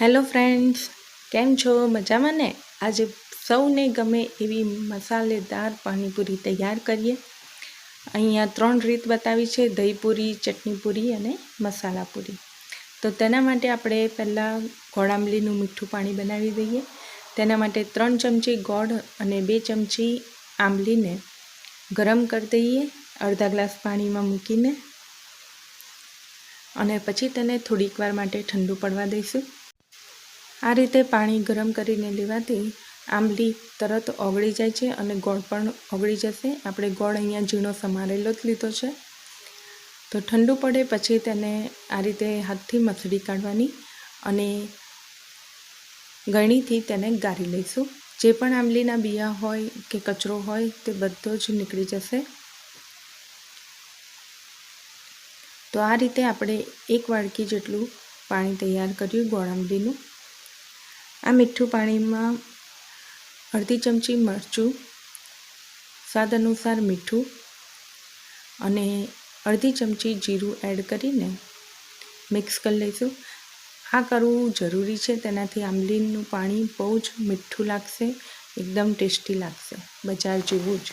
Hello friends, કેમ છો? મજામાં ને? આજે સૌને ગમે એવી મસાલેદાર પાણીપુરી તૈયાર કરીએ. અહીંયા ત્રણ રીત બતાવી છે, દહીંપુરી, ચટણીપુરી અને મસાલાપુરી. તો તેના માટે આપણે પહેલાં ગોળ મીઠું પાણી બનાવી દઈએ. તેના માટે ત્રણ ચમચી ગોળ અને બે ચમચી આંબલીને ગરમ કરી દઈએ, અડધા ગ્લાસ પાણીમાં મૂકીને. અને પછી તેને થોડીક વાર માટે ઠંડુ પડવા દઈશું. આ રીતે પાણી ગરમ કરીને લેવાથી આંબલી તરત ઓગળી જાય છે અને ગોળ પણ ઓગળી જશે. આપણે ગોળ અહીંયા ઝીણો સમારેલો જ લીધો છે. તો ઠંડુ પડે પછી તેને આ રીતે હાથથી મસળી કાઢવાની અને ગળણીથી તેને ગાળી લઈશું. જે પણ આંબલીના બિયા હોય કે કચરો હોય તે બધો જ નીકળી જશે. તો આ રીતે આપણે એક વાડકી જેટલું પાણી તૈયાર કર્યું ગોળ આંબલીનું. આ મીઠું પાણીમાં અડધી ચમચી મરચું, સ્વાદ અનુસાર મીઠું અને અડધી ચમચી જીરું એડ કરીને મિક્સ કરી લઈશું. આ કરવું જરૂરી છે, તેનાથી આંબલીનું પાણી બહુ જ મીઠું લાગશે, એકદમ ટેસ્ટી લાગશે, બજાર જેવું જ.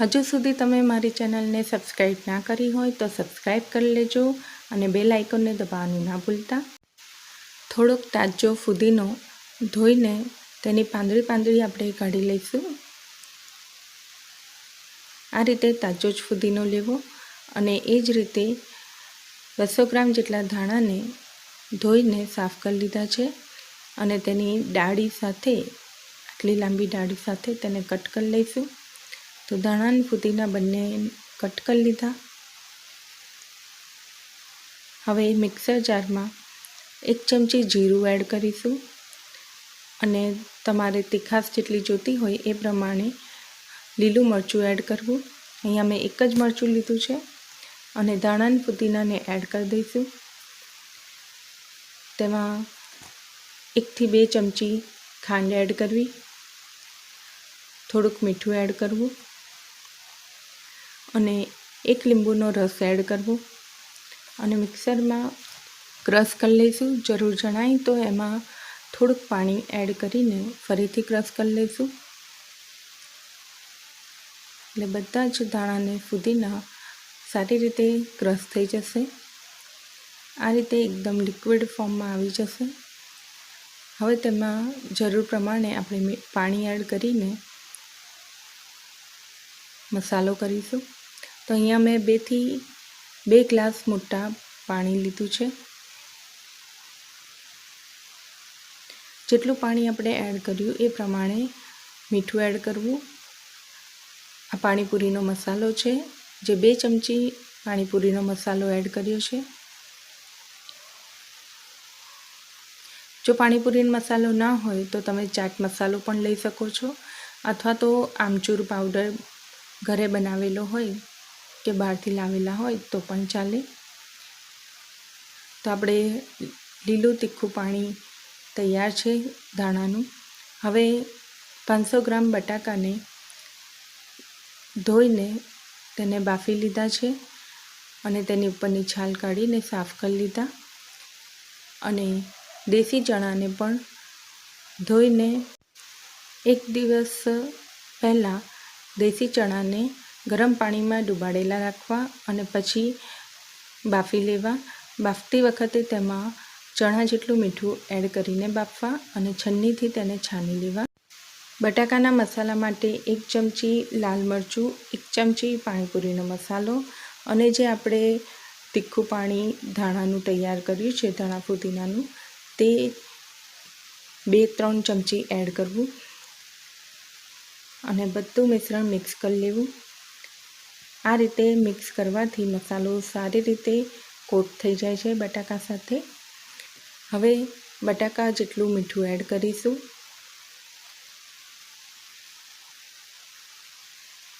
હજુ સુધી તમે મારી ચેનલને સબસ્ક્રાઈબ ના કરી હોય તો સબસ્ક્રાઈબ કરી લેજો અને બેલ આઇકોનને દબાવવાનું ના ભૂલતા. થોડોક તાજો ફુદીનો ધોઈને તેની પાંદડી પાંદડી આપણે કાઢી લઈશું. આ રીતે તાજો જ ફુદીનો લેવો અને એ જ રીતે બસો ગ્રામ જેટલા ધાણાને ધોઈને સાફ કરી લીધા છે અને તેની ડાળી સાથે, આટલી લાંબી ડાળી સાથે તેને કટ કરી લઈશું. તો ધાણા અને ફુદીના બંને કટ કરી લીધા. હવે મિક્સર જારમાં એક ચમચી જીરું એડ કરીશું. અને તમારે તીખાશ જેટલી જોતી હોય એ પ્રમાણે લીલું મરચું એડ કરવું. અહીંયા મેં એક જ મરચું લીધું છે અને દાણા પુદીનાને એડ કરી દઈશું. તેમાં એકથી બે ચમચી ખાંડ એડ કરવી. થોડુંક મીઠું એડ કરવું. અને એક લીંબુનો રસ એડ કરવો. અને મિક્સરમાં ક્રશ કરી લઈશું. જરૂર જણાય તો એમાં થોડુંક પાણી એડ કરીને ફરીથી ક્રશ કરી લઈશું. એટલે બધા જ દાણાને ફુદીના સારી રીતે ક્રશ થઈ જશે. આ રીતે એકદમ લિક્વિડ ફોર્મમાં આવી જશે. હવે તેમાં જરૂર પ્રમાણે આપણે પાણી એડ કરીને મસાલો કરીશું. તો અહીંયા મેં બેથી બે ગ્લાસ મોટા પાણી લીધું છે. જેટલું પાણી આપણે એડ કર્યું એ પ્રમાણે મીઠું એડ કરવું. આ પાણીપુરીનો મસાલો છે. જે બે ચમચી પાણીપુરીનો મસાલો એડ કર્યો છે. જો પાણીપુરીનો મસાલો ના હોય તો તમે ચાટ મસાલો પણ લઈ શકો છો. અથવા તો આમચૂર પાવડર ઘરે બનાવેલો હોય કે બહારથી લાવેલા હોય તો પણ ચાલે. તો આપણે લીલું તીખું પાણી તૈયાર છે ધાણાનું હવે પાંચસો ગ્રામ બટાકાને ધોઈને તેને બાફી લીધા છે અને તેની ઉપરની છાલ કાઢીને સાફ કરી લીધા. અને દેશી ચણાને પણ ધોઈને એક દિવસ પહેલાં દેશી ચણાને ગરમ પાણીમાં ડુબાડેલા રાખવા અને પછી બાફી લેવા. બાફતી વખતે તેમાં ચણા જેટલું મીઠું એડ કરીને બાફવા અને છન્નીથી તેને છાની લેવા. બટાકાના મસાલા માટે એક ચમચી લાલ મરચું, એક ચમચી પાણીપુરીનો મસાલો અને જે આપણે તીખું પાણી ધાણાનું તૈયાર કર્યું છે, ધાણા ફુદીનાનું, તે બે ત્રણ ચમચી એડ કરવું અને બધું મિશ્રણ મિક્સ કરી લેવું. આ રીતે મિક્સ કરવાથી મસાલો સારી રીતે કોટ થઈ જાય છે બટાકા સાથે. હવે બટાકા જેટલું મીઠું એડ કરીશું.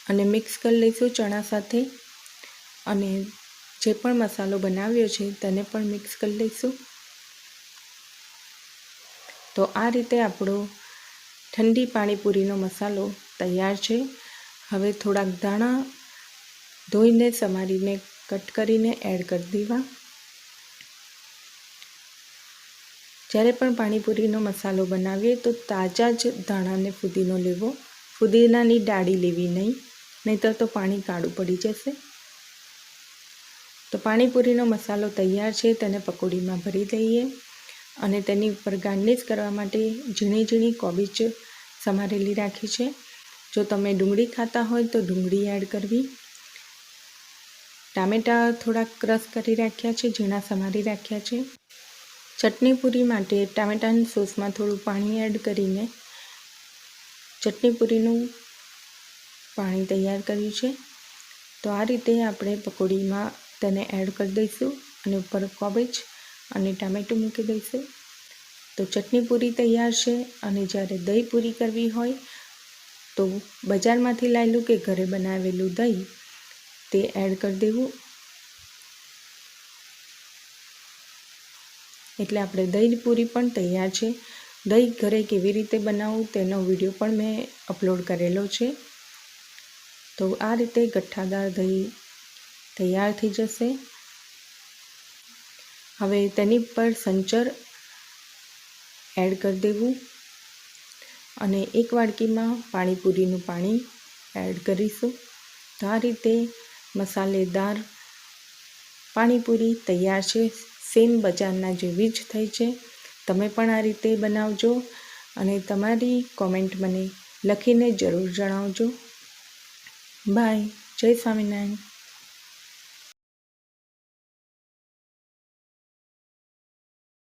અને મિક્સ કરી લઈશું ચણા સાથે. અને જે પણ મસાલો બનાવ્યો છે તેને પણ મિક્સ કરી લઈશું. તો આ રીતે આપણો ઠંડી પાણીપુરીનો મસાલો તૈયાર છે. હવે થોડાક દાણા ધોઈને સમારીને કટ કરીને એડ કરી દેવા. જ્યારે પણ પાણીપુરીનો મસાલો બનાવીએ તો તાજા જ ધાણાને ફુદીનો લેવો. ફુદીનાની ડાળી લેવી નહીં, નહીંતર તો પાણી કાળું પડી જશે. તો પાણીપુરીનો મસાલો તૈયાર છે, તેને પકોડીમાં ભરી દઈએ અને તેની ઉપર ગાર્નિશ કરવા માટે ઝીણી ઝીણી કોબીજ સમારેલી રાખી છે. જો તમે ડુંગળી ખાતા હોય તો ડુંગળી એડ કરવી. ટામેટાં થોડા ક્રશ કરી રાખ્યા છે, ઝીણા સમારી રાખ્યા છે. ચટણી પૂરી માટે ટામેટાની સોસમાં થોડું પાણી એડ કરીને ચટણી પૂરીનું પાણી તૈયાર કર્યું છે. તો આ રીતે આપણે પકોડીમાં તેને એડ કરી દઈશું અને ઉપર કોબેજ અને ટામેટું મૂકી દઈશું. તો ચટણી પૂરી તૈયાર છે અને જ્યારે દહીં પૂરી કરવી હોય તો બજારમાંથી લાવેલું કે ઘરે બનાવેલું દહીં તે એડ કરી દેવું. એટલે આપણે દહીં પૂરી પણ તૈયાર છે. દહીં ઘરે કેવી રીતે બનાવવું તેનો વીડિયો પણ મેં અપલોડ કરેલો છે. તો આ રીતે ગઠ્ઠાદાર દહીં તૈયાર થઈ જશે. હવે તેની પર સંચર એડ કરી દેવું અને એક વાડકીમાં પાણીપુરીનું પાણી એડ કરીશું. તો આ રીતે મસાલેદાર પાણીપુરી તૈયાર છે. સેમ બજારના જેવી જ થઈ છે. તમે પણ આ રીતે બનાવજો અને તમારી કોમેન્ટ મને લખીને જરૂર જણાવજો. બાય. જય સ્વામિનારાયણ.